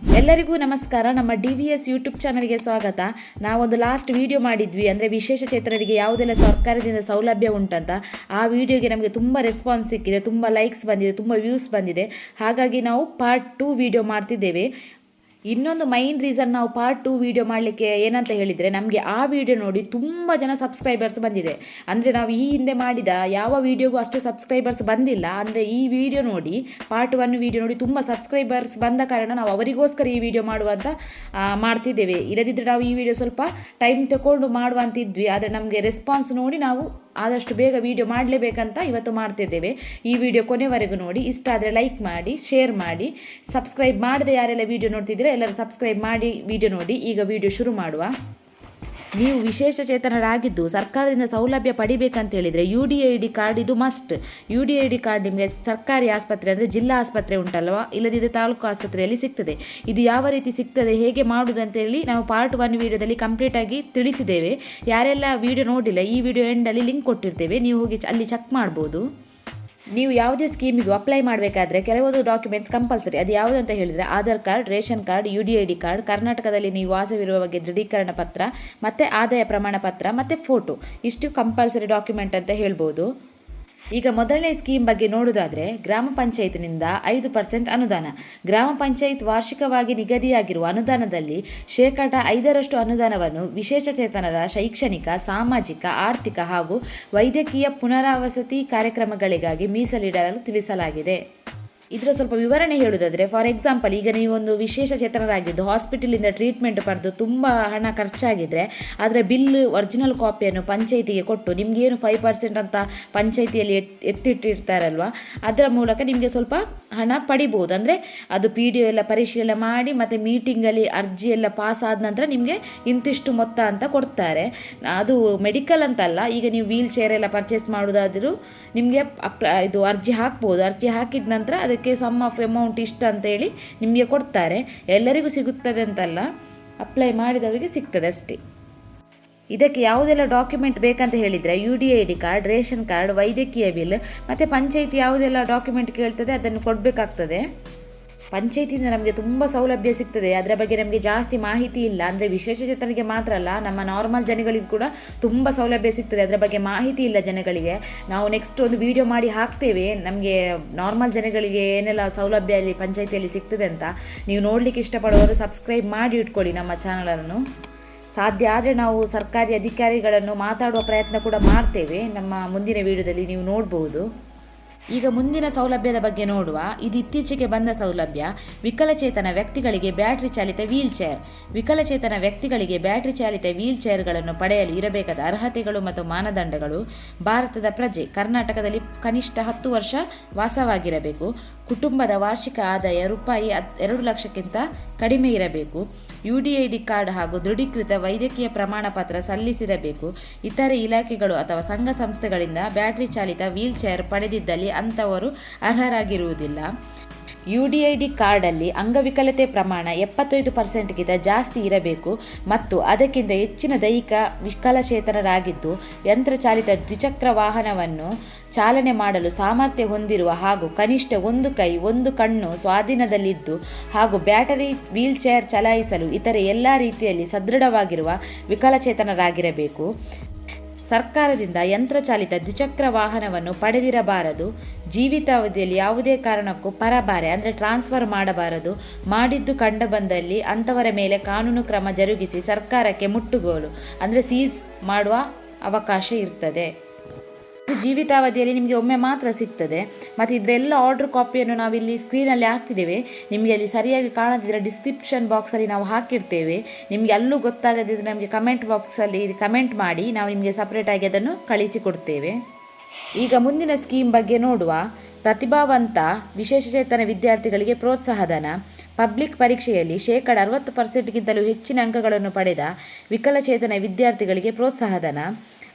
ಎಲ್ಲರಿಗೂ ನಮಸ್ಕಾರ. ನಮ್ಮ ಡಿ ವಿ ಎಸ್ ಯೂಟ್ಯೂಬ್ ಚಾನಲ್ಗೆ ಸ್ವಾಗತ. ನಾವೊಂದು ಲಾಸ್ಟ್ ವಿಡಿಯೋ ಮಾಡಿದ್ವಿ. ಅಂದರೆ ವಿಶೇಷ ಚೇತನರಿಗೆ ಯಾವುದೆಲ್ಲ ಸರ್ಕಾರದಿಂದ ಸೌಲಭ್ಯ ಉಂಟಂತ ಆ ವಿಡಿಯೋಗೆ ನಮಗೆ ತುಂಬ ರೆಸ್ಪಾನ್ಸ್ ಸಿಕ್ಕಿದೆ. ತುಂಬ ಲೈಕ್ಸ್ ಬಂದಿದೆ. ತುಂಬ ವ್ಯೂಸ್ ಬಂದಿದೆ. ಹಾಗಾಗಿ ನಾವು ಪಾರ್ಟ್ ಟೂ ವಿಡಿಯೋ ಮಾಡ್ತಿದ್ದೇವೆ. ಇನ್ನೊಂದು ಮೈನ್ ರೀಸನ್ ನಾವು ಪಾರ್ಟ್ ಟು ವಿಡಿಯೋ ಮಾಡಲಿಕ್ಕೆ ಏನಂತ ಹೇಳಿದರೆ, ನಮಗೆ ಆ ವಿಡಿಯೋ ನೋಡಿ ತುಂಬ ಜನ ಸಬ್ಸ್ಕ್ರೈಬರ್ಸ್ ಬಂದಿದೆ. ಅಂದರೆ ನಾವು ಈ ಹಿಂದೆ ಮಾಡಿದ ಯಾವ ವಿಡಿಯೋಗೂ ಅಷ್ಟು ಸಬ್ಸ್ಕ್ರೈಬರ್ಸ್ ಬಂದಿಲ್ಲ. ಅಂದರೆ ಈ ವಿಡಿಯೋ ನೋಡಿ ಪಾರ್ಟ್ ಒನ್ ವಿಡಿಯೋ ನೋಡಿ ತುಂಬ ಸಬ್ಸ್ಕ್ರೈಬರ್ಸ್ ಬಂದ ಕಾರಣ ನಾವು ಅವರಿಗೋಸ್ಕರ ಈ ವಿಡಿಯೋ ಮಾಡುವಂತ ಮಾಡ್ತಿದ್ದೇವೆ. ಇಲ್ಲದಿದ್ದರೆ ನಾವು ಈ ವಿಡಿಯೋ ಸ್ವಲ್ಪ ಟೈಮ್ ತಗೊಂಡು ಮಾಡುವಂತಿದ್ವಿ. ಆದರೆ ನಮಗೆ ರೆಸ್ಪಾನ್ಸ್ ನೋಡಿ ನಾವು ಆದಷ್ಟು ಬೇಗ ವೀಡಿಯೋ ಮಾಡಲೇಬೇಕಂತ ಇವತ್ತು ಮಾಡ್ತಿದ್ದೇವೆ. ಈ ವಿಡಿಯೋ ಕೊನೆವರೆಗೂ ನೋಡಿ. ಇಷ್ಟ ಆದರೆ ಲೈಕ್ ಮಾಡಿ ಶೇರ್ ಮಾಡಿ. ಸಬ್ಸ್ಕ್ರೈಬ್ ಮಾಡದೆ ಯಾರೆಲ್ಲ ವೀಡಿಯೋ ನೋಡ್ತಿದ್ದೀರಾ ಎಲ್ಲರೂ ಸಬ್ಸ್ಕ್ರೈಬ್ ಮಾಡಿ ವಿಡಿಯೋ ನೋಡಿ. ಈಗ ವಿಡಿಯೋ ಶುರು ಮಾಡುವ. ನೀವು ವಿಶೇಷ ಚೇತನರಾಗಿದ್ದು ಸರ್ಕಾರದಿಂದ ಸೌಲಭ್ಯ ಪಡಿಬೇಕಂತ ಹೇಳಿದರೆ U D I D card ಇದು must U D I D card ನಿಮಗೆ ಸರ್ಕಾರಿ ಆಸ್ಪತ್ರೆ ಅಂದರೆ ಜಿಲ್ಲಾ ಆಸ್ಪತ್ರೆ ಉಂಟಲ್ವಾ? ಇಲ್ಲದಿದ್ದರೆ ತಾಲೂಕು ಆಸ್ಪತ್ರೆಯಲ್ಲಿ ಸಿಗ್ತದೆ. ಇದು ಯಾವ ರೀತಿ ಸಿಗ್ತದೆ, ಹೇಗೆ ಮಾಡುವುದು ಅಂತೇಳಿ ನಾವು ಪಾರ್ಟ್ ಒನ್ ವಿಡಿಯೋದಲ್ಲಿ ಕಂಪ್ಲೀಟಾಗಿ ತಿಳಿಸಿದ್ದೇವೆ. ಯಾರೆಲ್ಲ ವಿಡಿಯೋ ನೋಡಿಲ್ಲ, ಈ ವಿಡಿಯೋ ಎಂಡಲ್ಲಿ ಲಿಂಕ್ ಕೊಟ್ಟಿರ್ತೇವೆ. ನೀವು ಹೋಗಿ ಅಲ್ಲಿ ಚೆಕ್ ಮಾಡ್ಬೋದು. ನೀವು ಯಾವುದೇ ಸ್ಕೀಮಿಗೂ ಅಪ್ಲೈ ಮಾಡಬೇಕಾದ್ರೆ ಕೆಲವೊಂದು ಡಾಕ್ಯುಮೆಂಟ್ಸ್ ಕಂಪಲ್ಸರಿ ಅದು ಯಾವುದು ಅಂತ ಹೇಳಿದರೆ Aadhaar card, ration card U D I D card, ಕರ್ನಾಟಕದಲ್ಲಿ ನೀವು ವಾಸವಿರುವ ಬಗ್ಗೆ ದೃಢೀಕರಣ ಪತ್ರ, ಮತ್ತು ಆದಾಯ ಪ್ರಮಾಣ ಪತ್ರ, ಮತ್ತು ಫೋಟೋ ಇಷ್ಟು ಕಂಪಲ್ಸರಿ ಡಾಕ್ಯುಮೆಂಟ್ ಅಂತ ಹೇಳ್ಬೋದು. ಈಗ ಮೊದಲನೇ ಸ್ಕೀಮ್ ಬಗ್ಗೆ ನೋಡುವುದಾದರೆ ಗ್ರಾಮ ಪಂಚಾಯತ್ನಿಂದ ಐದು ಪರ್ಸೆಂಟ್ ಅನುದಾನ. ಗ್ರಾಮ ಪಂಚಾಯತ್ ವಾರ್ಷಿಕವಾಗಿ ನಿಗದಿಯಾಗಿರುವ ಅನುದಾನದಲ್ಲಿ ಶೇಕಡ ಐದರಷ್ಟು ಅನುದಾನವನ್ನು ವಿಶೇಷಚೇತನರ ಶೈಕ್ಷಣಿಕ, ಸಾಮಾಜಿಕ, ಆರ್ಥಿಕ ಹಾಗೂ ವೈದ್ಯಕೀಯ ಪುನರಾವಸತಿ ಕಾರ್ಯಕ್ರಮಗಳಿಗಾಗಿ ಮೀಸಲಿಡಲು ತಿಳಿಸಲಾಗಿದೆ. ಇದರ ಸ್ವಲ್ಪ ವಿವರಣೆ ಹೇಳುವುದಾದರೆ ಫಾರ್ ಎಕ್ಸಾಂಪಲ್ ಈಗ ನೀವೊಂದು ವಿಶೇಷ ಚೇತನರಾಗಿದ್ದು ಹಾಸ್ಪಿಟಲಿಂದ ಟ್ರೀಟ್ಮೆಂಟ್ ಪಡೆದು ತುಂಬ ಹಣ ಖರ್ಚಾಗಿದ್ದರೆ ಆದರೆ ಬಿಲ್ ಒರಿಜಿನಲ್ ಕಾಪಿಯನ್ನು ಪಂಚಾಯಿತಿಗೆ ಕೊಟ್ಟು ನಿಮಗೇನು ಫೈವ್ ಪರ್ಸೆಂಟ್ ಅಂತ ಪಂಚಾಯಿತಿಯಲ್ಲಿ ಎತ್, ಎತ್ತಿಟ್ಟಿರ್ತಾರಲ್ವ, ಅದರ ಮೂಲಕ ನಿಮಗೆ ಸ್ವಲ್ಪ ಹಣ ಪಡಿಬೋದು. ಅಂದರೆ ಅದು ಪಿ ಡಿ ಎಲ್ಲ ಪರಿಶೀಲನೆ ಮಾಡಿ, ಮತ್ತು ಮೀಟಿಂಗಲ್ಲಿ ಅರ್ಜಿ ಎಲ್ಲ ಪಾಸ್ ಆದ ನಂತರ ನಿಮಗೆ ಇಂತಿಷ್ಟು ಮೊತ್ತ ಅಂತ ಕೊಡ್ತಾರೆ. ಅದು ಮೆಡಿಕಲ್ ಅಂತಲ್ಲ, ಈಗ ನೀವು ವೀಲ್ ಚೇರ್ ಎಲ್ಲ ಪರ್ಚೇಸ್ ಮಾಡೋದಾದರೂ ನಿಮಗೆ ಇದು ಅರ್ಜಿ ಹಾಕ್ಬೋದು. ಅರ್ಜಿ ಹಾಕಿದ ನಂತರ ಅದಕ್ಕೆ ಸಮ್ ಆಫ್ ಅಮೌಂಟ್ ಇಷ್ಟ ಅಂತೇಳಿ ನಿಮಗೆ ಕೊಡ್ತಾರೆ. ಎಲ್ಲರಿಗೂ ಸಿಗುತ್ತದೆ ಅಂತಲ್ಲ ಅಪ್ಲೈ ಮಾಡಿದವರಿಗೆ ಸಿಗ್ತದೆ ಅಷ್ಟೇ. ಇದಕ್ಕೆ ಯಾವುದೆಲ್ಲ ಡಾಕ್ಯುಮೆಂಟ್ ಬೇಕಂತ ಹೇಳಿದರೆ U D I D card ration card ವೈದ್ಯಕೀಯ ಬಿಲ್ ಮತ್ತು ಪಂಚಾಯಿತಿ ಯಾವುದೆಲ್ಲ ಡಾಕ್ಯುಮೆಂಟ್ ಕೇಳ್ತದೆ ಅದನ್ನು ಕೊಡಬೇಕಾಗ್ತದೆ. ಪಂಚಾಯತಿಯಿಂದ ನಮಗೆ ತುಂಬ ಸೌಲಭ್ಯ ಸಿಗ್ತದೆ. ಅದರ ಬಗ್ಗೆ ನಮಗೆ ಜಾಸ್ತಿ ಮಾಹಿತಿ ಇಲ್ಲ. ಅಂದರೆ ವಿಶೇಷಚೇತನರಿಗೆ ಮಾತ್ರ ಅಲ್ಲ, ನಮ್ಮ ನಾರ್ಮಲ್ ಜನಗಳಿಗೂ ಕೂಡ ತುಂಬ ಸೌಲಭ್ಯ ಸಿಗ್ತದೆ. ಅದರ ಬಗ್ಗೆ ಮಾಹಿತಿ ಇಲ್ಲ ಜನಗಳಿಗೆ. ನಾವು ನೆಕ್ಸ್ಟ್ ಒಂದು ವಿಡಿಯೋ ಮಾಡಿ ಹಾಕ್ತೇವೆ. ನಮಗೆ ನಾರ್ಮಲ್ ಜನಗಳಿಗೆ ಏನೆಲ್ಲ ಸೌಲಭ್ಯ ಅಲ್ಲಿ ಪಂಚಾಯತಿಯಲ್ಲಿ ಸಿಗ್ತದೆ ಅಂತ ನೀವು ನೋಡಲಿಕ್ಕೆ ಇಷ್ಟಪಡುವವರು ಸಬ್ಸ್ಕ್ರೈಬ್ ಮಾಡಿ ಇಟ್ಕೊಳ್ಳಿ ನಮ್ಮ ಚಾನಲನ್ನು ಸಾಧ್ಯ ಆದರೆ ನಾವು ಸರ್ಕಾರಿ ಅಧಿಕಾರಿಗಳನ್ನು ಮಾತಾಡುವ ಪ್ರಯತ್ನ ಕೂಡ ಮಾಡ್ತೇವೆ. ನಮ್ಮ ಮುಂದಿನ ವಿಡಿಯೋದಲ್ಲಿ ನೀವು ನೋಡಬಹುದು ಈಗ ಮುಂದಿನ ಸೌಲಭ್ಯದ ಬಗ್ಗೆ ನೋಡುವ. ಇದು ಇತ್ತೀಚೆಗೆ ಬಂದ ಸೌಲಭ್ಯ, ವಿಕಲಚೇತನ ವ್ಯಕ್ತಿಗಳಿಗೆ ಬ್ಯಾಟರಿ ಚಾಲಿತ ವೀಲ್ ಚೇರ್. ವಿಕಲಚೇತನ ವ್ಯಕ್ತಿಗಳಿಗೆ ಬ್ಯಾಟರಿ ಚಾಲಿತ ವೀಲ್ ಚೇರ್ಗಳನ್ನು ಪಡೆಯಲು ಇರಬೇಕಾದ ಅರ್ಹತೆಗಳು ಮತ್ತು ಮಾನದಂಡಗಳು ಭಾರತದ ಪ್ರಜೆ, ಕರ್ನಾಟಕದಲ್ಲಿ ಕನಿಷ್ಠ ಹತ್ತು ವರ್ಷ ವಾಸವಾಗಿರಬೇಕು. ಕುಟುಂಬದ ವಾರ್ಷಿಕ ಆದಾಯ ರೂಪಾಯಿ ಎರಡು ಲಕ್ಷಕ್ಕಿಂತ ಕಡಿಮೆ ಇರಬೇಕು. U D I D card ಹಾಗೂ ದೃಢೀಕೃತ ವೈದ್ಯಕೀಯ ಪ್ರಮಾಣ ಪತ್ರ ಸಲ್ಲಿಸಿರಬೇಕು. ಇತರೆ ಇಲಾಖೆಗಳು ಅಥವಾ ಸಂಘ ಸಂಸ್ಥೆಗಳಿಂದ ಬ್ಯಾಟರಿ ಚಾಲಿತ ವೀಲ್ ಚೇರ್ ಪಡೆದಿದ್ದಲ್ಲಿ ಅಂಥವರು ಅರ್ಹರಾಗಿರುವುದಿಲ್ಲ. ಯು ಡಿ ಐ ಡಿ ಕಾರ್ಡಲ್ಲಿ ಅಂಗವಿಕಲತೆ ಪ್ರಮಾಣ ಎಪ್ಪತ್ತೈದು ಪರ್ಸೆಂಟ್ಗಿಂತ ಜಾಸ್ತಿ ಇರಬೇಕು ಮತ್ತು ಅದಕ್ಕಿಂತ ಹೆಚ್ಚಿನ ದೈಹಿಕ ವಿಕಲಚೇತನರಾಗಿದ್ದು ಯಂತ್ರಚಾಲಿತ ದ್ವಿಚಕ್ರ ವಾಹನವನ್ನು ಚಾಲನೆ ಮಾಡಲು ಸಾಮರ್ಥ್ಯ ಹೊಂದಿರುವ ಹಾಗೂ ಕನಿಷ್ಠ ಒಂದು ಕೈ, ಒಂದು ಕಣ್ಣು ಸ್ವಾಧೀನದಲ್ಲಿದ್ದು ಹಾಗೂ ಬ್ಯಾಟರಿ ವೀಲ್ ಚೇರ್ ಚಲಾಯಿಸಲು ಇತರೆ ಎಲ್ಲ ರೀತಿಯಲ್ಲಿ ಸದೃಢವಾಗಿರುವ ವಿಕಲಚೇತನರಾಗಿರಬೇಕು. ಸರ್ಕಾರದಿಂದ ಯಂತ್ರಚಾಲಿತ ದ್ವಿಚಕ್ರ ವಾಹನವನ್ನು ಪಡೆದಿರಬಾರದು. ಜೀವಿತಾವಧಿಯಲ್ಲಿ ಯಾವುದೇ ಕಾರಣಕ್ಕೂ ಪರಬಾರೆ ಅಂದರೆ ಟ್ರಾನ್ಸ್ಫರ್ ಮಾಡಬಾರದು. ಮಾಡಿದ್ದು ಕಂಡುಬಂದಲ್ಲಿ ಅಂಥವರ ಮೇಲೆ ಕಾನೂನು ಕ್ರಮ ಜರುಗಿಸಿ ಸರ್ಕಾರಕ್ಕೆ ಮುಟ್ಟುಗೋಲು. ಅಂದರೆ ಸೀಸ್ ಮಾಡುವ ಅವಕಾಶ ಇರ್ತದೆ. ಜೀವಿತಾವಧಿಯಲ್ಲಿ ನಿಮಗೆ ಒಮ್ಮೆ ಮಾತ್ರ ಸಿಗ್ತದೆ. ಮತ್ತು ಇದರೆಲ್ಲ ಆರ್ಡರ್ ಕಾಪಿಯನ್ನು ನಾವಿಲ್ಲಿ ಸ್ಕ್ರೀನಲ್ಲಿ ಹಾಕ್ತಿದ್ದೇವೆ. ನಿಮಗೆ ಅಲ್ಲಿ ಸರಿಯಾಗಿ ಕಾಣದಿದ್ದರೆ ಡಿಸ್ಕ್ರಿಪ್ಷನ್ ಬಾಕ್ಸಲ್ಲಿ ನಾವು ಹಾಕಿರ್ತೇವೆ. ನಿಮಗೆ ಅಲ್ಲೂ ಗೊತ್ತಾಗದಿದ್ದರೆ ನಮಗೆ ಕಮೆಂಟ್ ಬಾಕ್ಸಲ್ಲಿ ಕಮೆಂಟ್ ಮಾಡಿ, ನಾವು ನಿಮಗೆ ಸಪ್ರೇಟಾಗಿ ಅದನ್ನು ಕಳಿಸಿಕೊಡ್ತೇವೆ ಈಗ ಮುಂದಿನ ಸ್ಕೀಮ್ ಬಗ್ಗೆ ನೋಡುವ. ಪ್ರತಿಭಾವಂತ, ವಿಶೇಷಚೇತನ ವಿದ್ಯಾರ್ಥಿಗಳಿಗೆ ಪ್ರೋತ್ಸಾಹಧನ. ಪಬ್ಲಿಕ್ ಪರೀಕ್ಷೆಯಲ್ಲಿ ಶೇಕಡ ಅರವತ್ತು ಪರ್ಸೆಂಟ್ಗಿಂತಲೂ ಹೆಚ್ಚಿನ ಅಂಕಗಳನ್ನು ಪಡೆದ ವಿಕಲಚೇತನ ವಿದ್ಯಾರ್ಥಿಗಳಿಗೆ ಪ್ರೋತ್ಸಾಹಧನ.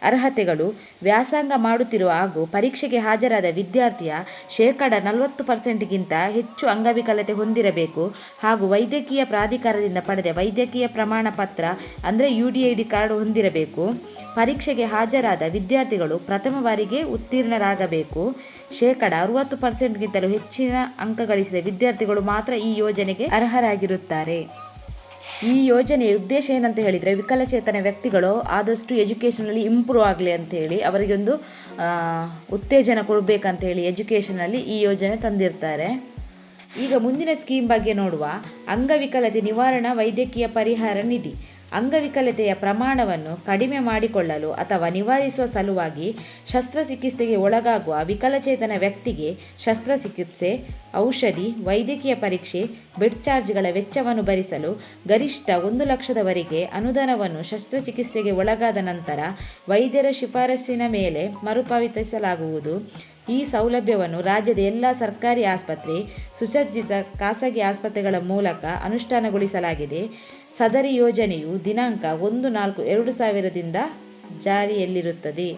ಅರ್ಹತೆಗಳು ವ್ಯಾಸಂಗ ಮಾಡುತ್ತಿರುವ ಹಾಗೂ ಪರೀಕ್ಷೆಗೆ ಹಾಜರಾದ ವಿದ್ಯಾರ್ಥಿಯ ಶೇಕಡ ನಲವತ್ತು ಪರ್ಸೆಂಟ್ಗಿಂತ ಹೆಚ್ಚು ಅಂಗವಿಕಲತೆ ಹೊಂದಿರಬೇಕು ಹಾಗೂ ವೈದ್ಯಕೀಯ ಪ್ರಾಧಿಕಾರದಿಂದ ಪಡೆದ ವೈದ್ಯಕೀಯ ಪ್ರಮಾಣ ಪತ್ರ ಅಂದರೆ U D I D card ಹೊಂದಿರಬೇಕು. ಪರೀಕ್ಷೆಗೆ ಹಾಜರಾದ ವಿದ್ಯಾರ್ಥಿಗಳು ಪ್ರಥಮ ಬಾರಿಗೆ ಉತ್ತೀರ್ಣರಾಗಬೇಕು. ಶೇಕಡ ಅರುವತ್ತು ಪರ್ಸೆಂಟ್ಗಿಂತಲೂ ಹೆಚ್ಚಿನ ಅಂಕ ಗಳಿಸಿದ ವಿದ್ಯಾರ್ಥಿಗಳು ಮಾತ್ರ ಈ ಯೋಜನೆಗೆ ಅರ್ಹರಾಗಿರುತ್ತಾರೆ. ಈ ಯೋಜನೆಯ ಉದ್ದೇಶ ಏನಂತ ಹೇಳಿದರೆ ವಿಕಲಚೇತನ ವ್ಯಕ್ತಿಗಳು ಆದಷ್ಟು ಎಜುಕೇಷನಲ್ಲಿ ಇಂಪ್ರೂವ್ ಆಗಲಿ ಅಂಥೇಳಿ ಅವರಿಗೊಂದು ಉತ್ತೇಜನ ಕೊಡಬೇಕಂತ ಹೇಳಿ ಎಜುಕೇಷನಲ್ಲಿ ಈ ಯೋಜನೆ ತಂದಿರ್ತಾರೆ. ಈಗ ಮುಂದಿನ ಸ್ಕೀಮ್ ಬಗ್ಗೆ ನೋಡುವ. ಅಂಗವಿಕಲತೆ ನಿವಾರಣಾ ವೈದ್ಯಕೀಯ ಪರಿಹಾರ ನಿಧಿ. ಅಂಗವಿಕಲತೆಯ ಪ್ರಮಾಣವನ್ನು ಕಡಿಮೆ ಮಾಡಿಕೊಳ್ಳಲು ಅಥವಾ ನಿವಾರಿಸುವ ಸಲುವಾಗಿ ಶಸ್ತ್ರಚಿಕಿತ್ಸೆಗೆ ಒಳಗಾಗುವ ವಿಕಲಚೇತನ ವ್ಯಕ್ತಿಗೆ ಶಸ್ತ್ರಚಿಕಿತ್ಸೆ, ಔಷಧಿ, ವೈದ್ಯಕೀಯ ಪರೀಕ್ಷೆ, ಬೆಡ್ ಚಾರ್ಜ್ಗಳ ವೆಚ್ಚವನ್ನು ಭರಿಸಲು ಗರಿಷ್ಠ ಒಂದು ಲಕ್ಷದವರೆಗೆ ಅನುದಾನವನ್ನು ಶಸ್ತ್ರಚಿಕಿತ್ಸೆಗೆ ಒಳಗಾದ ನಂತರ ವೈದ್ಯರ ಶಿಫಾರಸ್ಸಿನ ಮೇಲೆ ಮರುಪಾವತಿಸಲಾಗುವುದು. ಈ ಸೌಲಭ್ಯವನ್ನು ರಾಜ್ಯದ ಎಲ್ಲ ಸರ್ಕಾರಿ ಆಸ್ಪತ್ರೆ, ಸುಸಜ್ಜಿತ ಖಾಸಗಿ ಆಸ್ಪತ್ರೆಗಳ ಮೂಲಕ ಅನುಷ್ಠಾನಗೊಳಿಸಲಾಗಿದೆ. ಸದರಿ ಯೋಜನೆಯು ದಿನಾಂಕ ಒಂದು ನಾಲ್ಕು ಎರಡು ಸಾವಿರದಿಂದ ಜಾರಿಯಲ್ಲಿರುತ್ತದೆ.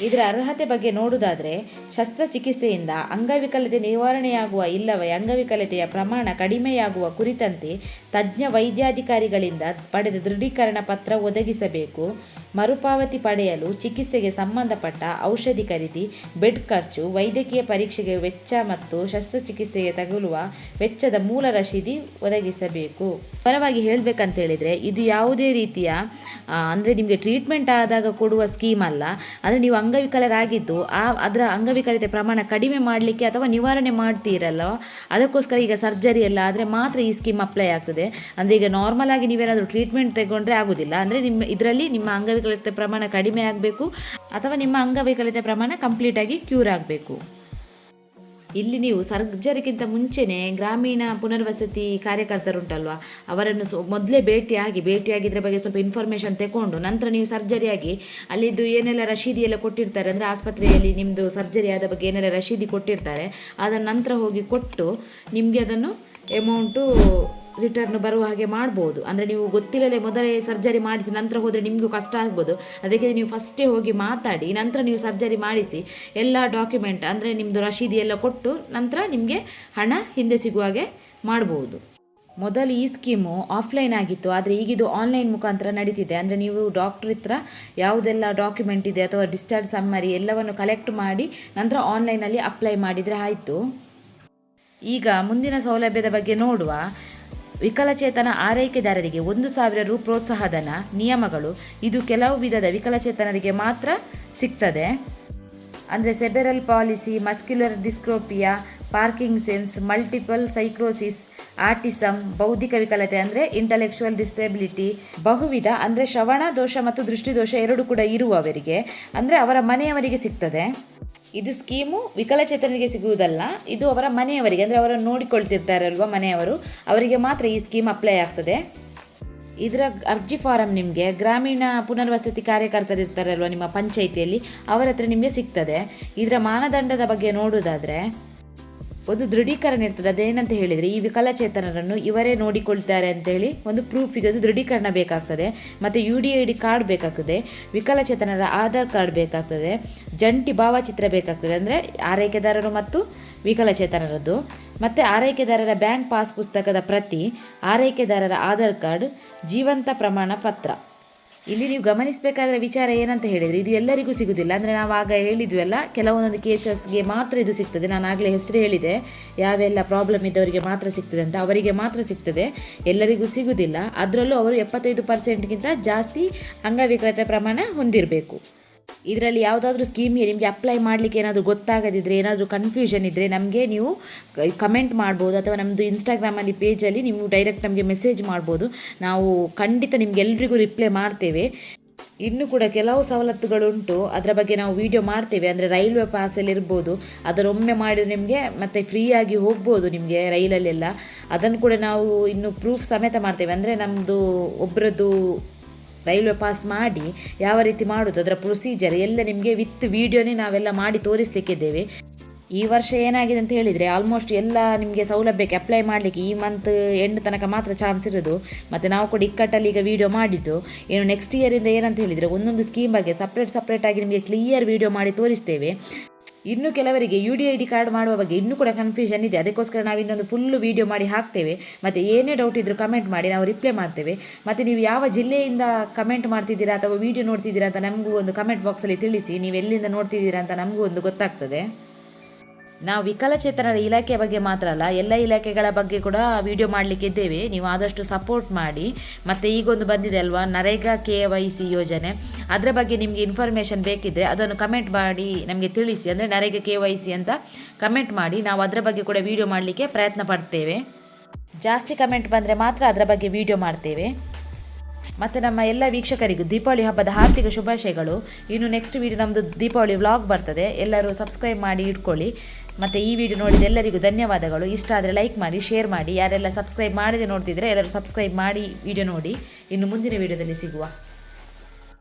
ಇದರ ಅರ್ಹತೆ ಬಗ್ಗೆ ನೋಡುವುದಾದರೆ, ಶಸ್ತ್ರಚಿಕಿತ್ಸೆಯಿಂದ ಅಂಗವಿಕಲತೆ ನಿವಾರಣೆಯಾಗುವ ಇಲ್ಲವೇ ಅಂಗವಿಕಲತೆಯ ಪ್ರಮಾಣ ಕಡಿಮೆಯಾಗುವ ಕುರಿತಂತೆ ತಜ್ಞ ವೈದ್ಯಾಧಿಕಾರಿಗಳಿಂದ ಪಡೆದ ದೃಢೀಕರಣ ಪತ್ರ ಒದಗಿಸಬೇಕು. ಮರುಪಾವತಿ ಪಡೆಯಲು ಚಿಕಿತ್ಸೆಗೆ ಸಂಬಂಧಪಟ್ಟ ಔಷಧಿ ಖರೀದಿ, ಬೆಡ್ ಖರ್ಚು, ವೈದ್ಯಕೀಯ ಪರೀಕ್ಷೆಗೆ ವೆಚ್ಚ ಮತ್ತು ಶಸ್ತ್ರಚಿಕಿತ್ಸೆಗೆ ತಗುಲುವ ವೆಚ್ಚದ ಮೂಲ ರಶೀದಿ ಒದಗಿಸಬೇಕು. ಪರವಾಗಿ ಹೇಳಬೇಕಂತ ಹೇಳಿದರೆ ಇದು ಯಾವುದೇ ರೀತಿಯ ಅಂದರೆ ನಿಮಗೆ ಟ್ರೀಟ್ಮೆಂಟ್ ಆದಾಗ ಕೊಡುವ ಸ್ಕೀಮ್ ಅಲ್ಲ. ಅಂದರೆ ನೀವು ಅಂಗವಿಕಲರಾಗಿದ್ದು, ಆ ಅದರ ಅಂಗವಿಕಲತೆ ಪ್ರಮಾಣ ಕಡಿಮೆ ಮಾಡಲಿಕ್ಕೆ ಅಥವಾ ನಿವಾರಣೆ ಮಾಡ್ತೀರಲ್ಲ ಅದಕ್ಕೋಸ್ಕರ ಈಗ ಸರ್ಜರಿ ಎಲ್ಲ ಆದರೆ ಮಾತ್ರ ಈ ಸ್ಕೀಮ್ ಅಪ್ಲೈ ಆಗ್ತದೆ. ಅಂದರೆ ಈಗ ನಾರ್ಮಲ್ ಆಗಿ ನೀವೇನಾದರೂ ಟ್ರೀಟ್ಮೆಂಟ್ ತಗೊಂಡ್ರೆ ಆಗೋದಿಲ್ಲ. ಅಂದರೆ ನಿಮ್ಮ, ಇದರಲ್ಲಿ ನಿಮ್ಮ ಅಂಗವಿಕಲತೆ ಪ್ರಮಾಣ ಕಡಿಮೆ ಆಗಬೇಕು ಅಥವಾ ನಿಮ್ಮ ಅಂಗವಿಕಲತೆ ಪ್ರಮಾಣ ಕಂಪ್ಲೀಟಾಗಿ ಕ್ಯೂರ್ ಆಗಬೇಕು. ಇಲ್ಲಿ ನೀವು ಸರ್ಜರಿಗಿಂತ ಮುಂಚೆನೇ ಗ್ರಾಮೀಣ ಪುನರ್ವಸತಿ ಕಾರ್ಯಕರ್ತರುಂಟಲ್ವಾ? ಅವರನ್ನು ಸೊ, ಮೊದಲೇ ಭೇಟಿಯಾಗಿ ಭೇಟಿಯಾಗಿದ್ದರ ಬಗ್ಗೆ ಸ್ವಲ್ಪ ಇನ್ಫಾರ್ಮೇಷನ್ ತಗೊಂಡು ನಂತರ ನೀವು ಸರ್ಜರಿಯಾಗಿ ಅಲ್ಲಿದ್ದು ಏನೆಲ್ಲ ರಶೀದಿ ಎಲ್ಲ ಕೊಟ್ಟಿರ್ತಾರೆ, ಅಂದರೆ ಆಸ್ಪತ್ರೆಯಲ್ಲಿ ನಿಮ್ಮದು ಸರ್ಜರಿ ಆದ ಬಗ್ಗೆ ಏನೆಲ್ಲ ರಶೀದಿ ಕೊಟ್ಟಿರ್ತಾರೆ ಅದರ ನಂತರ ಹೋಗಿ ಕೊಟ್ಟು ನಿಮಗೆ ಅದನ್ನು ಅಮೌಂಟು ರಿಟರ್ನ್ ಬರುವ ಹಾಗೆ ಮಾಡ್ಬೋದು. ಅಂದರೆ ನೀವು ಗೊತ್ತಿಲ್ಲದೆ ಮೊದಲೇ ಸರ್ಜರಿ ಮಾಡಿಸಿ ನಂತರ ಹೋದರೆ ನಿಮಗೂ ಕಷ್ಟ ಆಗ್ಬೋದು. ಅದಕ್ಕೆ ನೀವು ಫಸ್ಟೇ ಹೋಗಿ ಮಾತಾಡಿ, ನಂತರ ನೀವು ಸರ್ಜರಿ ಮಾಡಿಸಿ, ಎಲ್ಲ ಡಾಕ್ಯುಮೆಂಟ್ ಅಂದರೆ ನಿಮ್ಮದು ರಶೀದಿ ಎಲ್ಲ ಕೊಟ್ಟು ನಂತರ ನಿಮಗೆ ಹಣ ಹಿಂದೆ ಸಿಗುವ ಹಾಗೆ ಮಾಡ್ಬೋದು. ಮೊದಲು ಈ ಸ್ಕೀಮು ಆಫ್ಲೈನ್ ಆಗಿತ್ತು, ಆದರೆ ಈಗಿದು ಆನ್ಲೈನ್ ಮುಖಾಂತರ ನಡೀತಿದೆ. ಅಂದರೆ ನೀವು ಡಾಕ್ಟ್ರ್ ಹತ್ರ ಯಾವುದೆಲ್ಲ ಡಾಕ್ಯುಮೆಂಟ್ ಇದೆ ಅಥವಾ ಡಿಸ್ಚಾರ್ಜ್ ಸಮ್ಮರಿ ಎಲ್ಲವನ್ನು ಕಲೆಕ್ಟ್ ಮಾಡಿ ನಂತರ ಆನ್ಲೈನಲ್ಲಿ ಅಪ್ಲೈ ಮಾಡಿದರೆ ಆಯಿತು. ಈಗ ಮುಂದಿನ ಸೌಲಭ್ಯದ ಬಗ್ಗೆ ನೋಡುವ. ವಿಕಲಚೇತನ ಆರೈಕೆದಾರರಿಗೆ ಒಂದು ಸಾವಿರ ರು ಪ್ರೋತ್ಸಾಹಧನ ನಿಯಮಗಳು. ಇದು ಕೆಲವು ವಿಧದ ವಿಕಲಚೇತನರಿಗೆ ಮಾತ್ರ ಸಿಗ್ತದೆ. ಅಂದರೆ cerebral palsy, muscular dystrophy Parkinson's, multiple sclerosis autism ಬೌದ್ಧಿಕ ವಿಕಲತೆ ಅಂದರೆ ಇಂಟಲೆಕ್ಚುವಲ್ ಡಿಸೆಬಿಲಿಟಿ, ಬಹುವಿಧ ಅಂದರೆ ಶ್ರವಣ ದೋಷ ಮತ್ತು ದೃಷ್ಟಿದೋಷ ಎರಡು ಕೂಡ ಇರುವವರಿಗೆ ಅಂದರೆ ಅವರ ಮನೆಯವರಿಗೆ ಸಿಗ್ತದೆ. ಇದು ಸ್ಕೀಮು ವಿಕಲಚೇತನರಿಗೆ ಸಿಗುವುದಲ್ಲ, ಇದು ಅವರ ಮನೆಯವರಿಗೆ, ಅಂದರೆ ಅವರನ್ನು ನೋಡಿಕೊಳ್ತಿರ್ತಾರಲ್ವ ಮನೆಯವರು, ಅವರಿಗೆ ಮಾತ್ರ ಈ ಸ್ಕೀಮ್ ಅಪ್ಲೈ ಆಗ್ತದೆ. ಇದರ ಅರ್ಜಿ ಫಾರಂ ನಿಮಗೆ, ಗ್ರಾಮೀಣ ಪುನರ್ವಸತಿ ಕಾರ್ಯಕರ್ತರು ಇರ್ತಾರಲ್ವ ನಿಮ್ಮ ಪಂಚಾಯಿತಿಯಲ್ಲಿ, ಅವರ ಹತ್ರ ನಿಮಗೆ ಸಿಗ್ತದೆ. ಇದರ ಮಾನದಂಡದ ಬಗ್ಗೆ ನೋಡುವುದಾದರೆ ಒಂದು ದೃಢೀಕರಣ ಇರ್ತದೆ. ಅದೇನಂತ ಹೇಳಿದರೆ, ಈ ವಿಕಲಚೇತನರನ್ನು ಇವರೇ ನೋಡಿಕೊಳ್ತಾರೆ ಅಂತೇಳಿ ಒಂದು ಪ್ರೂಫಿಗೆ ಒಂದು ದೃಢೀಕರಣ ಬೇಕಾಗ್ತದೆ. ಮತ್ತು U D I D card ಬೇಕಾಗ್ತದೆ. ವಿಕಲಚೇತನರ ಆಧಾರ್ ಕಾರ್ಡ್ ಬೇಕಾಗ್ತದೆ. ಜಂಟಿ ಭಾವಚಿತ್ರ ಬೇಕಾಗ್ತದೆ. ಅಂದರೆ ಆರೈಕೆದಾರರು ಮತ್ತು ವಿಕಲಚೇತನರದ್ದು. ಮತ್ತು ಆರೈಕೆದಾರರ ಬ್ಯಾಂಕ್ ಪಾಸ್ ಪುಸ್ತಕದ ಪ್ರತಿ ಆರೈಕೆದಾರರ ಆಧಾರ್ ಕಾರ್ಡ್ ಜೀವಂತ ಪ್ರಮಾಣ ಪತ್ರ. ಇಲ್ಲಿ ನೀವು ಗಮನಿಸಬೇಕಾದ ವಿಚಾರ ಏನಂತ ಹೇಳಿದರೆ, ಇದು ಎಲ್ಲರಿಗೂ ಸಿಗುವುದಿಲ್ಲ ಅಂದರೆ ನಾವು ಆಗ ಹೇಳಿದ್ವಲ್ಲ, ಕೆಲವೊಂದೊಂದು ಕೇಸಸ್ಗೆ ಮಾತ್ರ ಇದು ಸಿಗ್ತದೆ. ನಾನು ಆಗಲೇ ಹೆಸರು ಹೇಳಿದೆ, ಯಾವೆಲ್ಲ ಪ್ರಾಬ್ಲಮ್ ಇದ್ದವರಿಗೆ ಮಾತ್ರ ಸಿಗ್ತದೆ ಅಂತ. ಅವರಿಗೆ ಮಾತ್ರ ಸಿಗ್ತದೆ. ಎಲ್ಲರಿಗೂ ಸಿಗುವುದಿಲ್ಲ ಅದರಲ್ಲೂ ಅವರು ಎಪ್ಪತ್ತೈದು ಪರ್ಸೆಂಟ್ಗಿಂತ ಜಾಸ್ತಿ ಅಂಗವಿಕಲತೆ ಪ್ರಮಾಣ ಹೊಂದಿರಬೇಕು. ಇದರಲ್ಲಿ ಯಾವುದಾದ್ರೂ ಸ್ಕೀಮ್ಗೆ ನಿಮಗೆ ಅಪ್ಲೈ ಮಾಡಲಿಕ್ಕೆ ಏನಾದರೂ ಗೊತ್ತಾಗದಿದ್ದರೆ ಏನಾದರೂ ಕನ್ಫ್ಯೂಷನ್ ಇದ್ದರೆ ನಮಗೆ ನೀವು ಕಮೆಂಟ್ ಮಾಡ್ಬೋದು ಅಥವಾ ನಮ್ಮದು ಇನ್ಸ್ಟಾಗ್ರಾಮಲ್ಲಿ ಪೇಜಲ್ಲಿ ನೀವು ಡೈರೆಕ್ಟ್ ನಮಗೆ ಮೆಸೇಜ್ ಮಾಡ್ಬೋದು. ನಾವು ಖಂಡಿತ ನಿಮಗೆಲ್ರಿಗೂ ರಿಪ್ಲೈ ಮಾಡ್ತೇವೆ. ಇನ್ನು ಕೂಡ ಕೆಲವು ಸವಲತ್ತುಗಳುಂಟು ಅದರ ಬಗ್ಗೆ ನಾವು ವಿಡಿಯೋ ಮಾಡ್ತೇವೆ. ಅಂದರೆ ರೈಲ್ವೆ ಪಾಸಲ್ಲಿ ಇರ್ಬೋದು. ಅದರೊಮ್ಮೆ ಮಾಡಿದರೆ ನಿಮಗೆ ಮತ್ತೆ ಫ್ರೀಯಾಗಿ ಹೋಗ್ಬೋದು ನಿಮಗೆ ರೈಲಲ್ಲೆಲ್ಲ. ಅದನ್ನು ಕೂಡ ನಾವು ಇನ್ನು ಪ್ರೂಫ್ ಸಮೇತ ಮಾಡ್ತೇವೆ. ಅಂದರೆ ನಮ್ಮದು ಒಬ್ಬರದ್ದು ರೈಲ್ವೆ ಪಾಸ್ ಮಾಡಿ ಯಾವ ರೀತಿ ಮಾಡೋದು, ಅದರ ಪ್ರೊಸೀಜರ್ ಎಲ್ಲ ನಿಮಗೆ ವಿತ್ ವಿಡಿಯೋನೇ ನಾವೆಲ್ಲ ಮಾಡಿ ತೋರಿಸ್ಲಿಕ್ಕಿದ್ದೇವೆ. ಈ ವರ್ಷ ಏನಾಗಿದೆ ಅಂತ ಹೇಳಿದರೆ ಆಲ್ಮೋಸ್ಟ್ ಎಲ್ಲ ನಿಮಗೆ ಸೌಲಭ್ಯಕ್ಕೆ ಅಪ್ಲೈ ಮಾಡಲಿಕ್ಕೆ ಈ ಮಂತ್ ಎಂಡ್ ತನಕ ಮಾತ್ರ ಚಾನ್ಸ್ ಇರೋದು. ಮತ್ತು ನಾವು ಕೂಡ ಇಕ್ಕಟ್ಟಲ್ಲಿ ಈಗ ವೀಡಿಯೋ ಮಾಡಿದ್ದು. ಏನು ನೆಕ್ಸ್ಟ್ ಇಯರಿಂದ ಏನಂತ ಹೇಳಿದರೆ ಒಂದೊಂದು ಸ್ಕೀಮ್ ಬಗ್ಗೆ ಸಪ್ರೇಟ್ ಸಪ್ರೇಟಾಗಿ ನಿಮಗೆ ಕ್ಲಿಯರ್ ವೀಡಿಯೋ ಮಾಡಿ ತೋರಿಸ್ತೇವೆ. ಇನ್ನು ಕೆಲವರಿಗೆ U D I D card ಮಾಡುವ ಬಗ್ಗೆ ಇನ್ನೂ ಕೂಡ ಕನ್ಫ್ಯೂಷನ್ ಇದೆ. ಅದಕ್ಕೋಸ್ಕರ ನಾವು ಇನ್ನೊಂದು ಫುಲ್ಲು ವೀಡಿಯೋ ಮಾಡಿ ಹಾಕ್ತೇವೆ. ಮತ್ತು ಏನೇ ಡೌಟ್ ಇದ್ದರೂ ಕಮೆಂಟ್ ಮಾಡಿ, ನಾವು ರಿಪ್ಲೈ ಮಾಡ್ತೇವೆ. ಮತ್ತು ನೀವು ಯಾವ ಜಿಲ್ಲೆಯಿಂದ ಕಮೆಂಟ್ ಮಾಡ್ತಿದ್ದೀರಾ ಅಥವಾ ವೀಡಿಯೋ ನೋಡ್ತಿದ್ದೀರಾ ಅಂತ ನಮಗೂ ಒಂದು ಕಮೆಂಟ್ ಬಾಕ್ಸಲ್ಲಿ ತಿಳಿಸಿ. ನೀವು ಎಲ್ಲಿಂದ ನೋಡ್ತಿದ್ದೀರಾ ಅಂತ ನಮಗೂ ಒಂದು ಗೊತ್ತಾಗ್ತದೆ. ನಾವು ವಿಕಲಚೇತನರ ಇಲಾಖೆ ಬಗ್ಗೆ ಮಾತ್ರ ಅಲ್ಲ, ಎಲ್ಲ ಇಲಾಖೆಗಳ ಬಗ್ಗೆ ಕೂಡ ವಿಡಿಯೋ ಮಾಡಲಿಕ್ಕೆ ಇದ್ದೇವೆ. ನೀವು ಆದಷ್ಟು ಸಪೋರ್ಟ್ ಮಾಡಿ. ಮತ್ತು ಈಗೊಂದು ಬಂದಿದೆ ಅಲ್ವಾ, ನರೇಗಾ ಕೆ ವೈ ಸಿ ಯೋಜನೆ. ಅದರ ಬಗ್ಗೆ ನಿಮಗೆ ಇನ್ಫಾರ್ಮೇಷನ್ ಬೇಕಿದ್ದರೆ ಅದನ್ನು ಕಮೆಂಟ್ ಮಾಡಿ, ನಮಗೆ ತಿಳಿಸಿ. ಅಂದರೆ ನರೇಗಾ ಕೆ ವೈ ಸಿ ಅಂತ ಕಮೆಂಟ್ ಮಾಡಿ, ನಾವು ಅದರ ಬಗ್ಗೆ ಕೂಡ ವಿಡಿಯೋ ಮಾಡಲಿಕ್ಕೆ ಪ್ರಯತ್ನ ಪಡ್ತೇವೆ. ಜಾಸ್ತಿ ಕಮೆಂಟ್ ಬಂದರೆ ಮಾತ್ರ ಅದರ ಬಗ್ಗೆ ವಿಡಿಯೋ ಮಾಡ್ತೇವೆ. ಮತ್ತು ನಮ್ಮ ಎಲ್ಲ ವೀಕ್ಷಕರಿಗೂ ದೀಪಾವಳಿ ಹಬ್ಬದ ಹಾರ್ದಿಕ ಶುಭಾಶಯಗಳು. ಇನ್ನು ನೆಕ್ಸ್ಟ್ ವೀಡಿಯೋ ನಮ್ಮದು ದೀಪಾವಳಿ ವ್ಲಾಗ್ ಬರ್ತದೆ. ಎಲ್ಲರೂ ಸಬ್ಸ್ಕ್ರೈಬ್ ಮಾಡಿ ಇಟ್ಕೊಳ್ಳಿ. ಮತ್ತು ಈ ವಿಡಿಯೋ ನೋಡಿದ ಎಲ್ಲರಿಗೂ ಧನ್ಯವಾದಗಳು. ಇಷ್ಟ ಆದರೆ ಲೈಕ್ ಮಾಡಿ ಶೇರ್ ಮಾಡಿ. ಯಾರೆಲ್ಲ ಸಬ್ಸ್ಕ್ರೈಬ್ ಮಾಡದೆ ನೋಡ್ತಿದ್ರೆ ಎಲ್ಲರೂ ಸಬ್ಸ್ಕ್ರೈಬ್ ಮಾಡಿ ವಿಡಿಯೋ ನೋಡಿ. ಇನ್ನು ಮುಂದಿನ ವಿಡಿಯೋದಲ್ಲಿ ಸಿಗುವ.